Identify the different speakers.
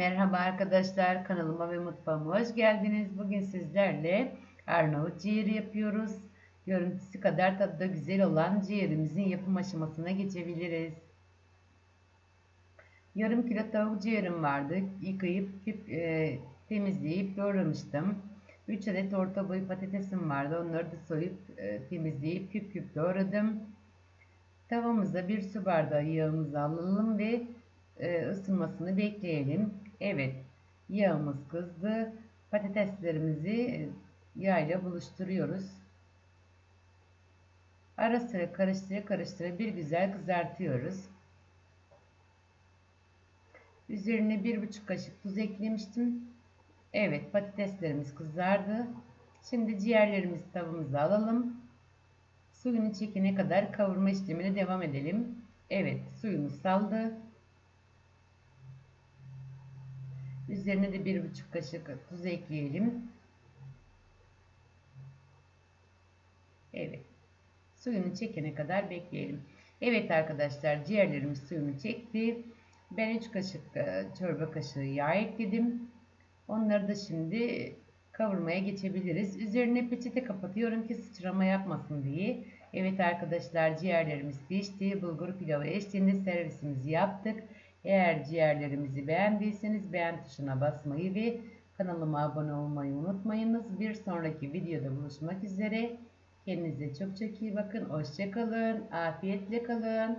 Speaker 1: Merhaba arkadaşlar kanalıma ve mutfağıma hoş geldiniz. Bugün sizlerle Arnavut ciğeri yapıyoruz. Görüntüsü kadar tadı da güzel olan ciğerimizin yapım aşamasına geçebiliriz. Yarım kilo tavuk ciğerim vardı. Yıkayıp küp, e, temizleyip doğramıştım. 3 adet orta boy patatesim vardı. Onları da soyup e, temizleyip küp küp doğradım. Tavamıza bir su bardağı yağımızı alalım ve e, ısınmasını bekleyelim. Evet yağımız kızdı. Patateslerimizi e, yağ buluşturuyoruz. Ara sıra karıştıra karıştıra bir güzel kızartıyoruz. Üzerine bir buçuk kaşık tuz eklemiştim. Evet patateslerimiz kızardı. Şimdi ciğerlerimizi tavamıza alalım. Suyunu çekene kadar kavurma işlemine devam edelim. Evet suyunu saldı. Üzerine de bir buçuk kaşık tuz ekleyelim. Evet. Suyunu çekene kadar bekleyelim. Evet arkadaşlar ciğerlerimiz suyunu çekti. Ben 3 kaşık e, çorba kaşığı yağ ekledim. Onları da şimdi kavurmaya geçebiliriz. Üzerine peçete kapatıyorum ki sıçrama yapmasın diye. Evet arkadaşlar ciğerlerimiz pişti. Bulgur pilavı eşliğinde servisimizi yaptık. Eğer ciğerlerimizi beğendiyseniz beğen tuşuna basmayı ve kanalıma abone olmayı unutmayınız. Bir sonraki videoda buluşmak üzere. Kendinize çok çok iyi bakın. Hoşçakalın. Afiyetle kalın.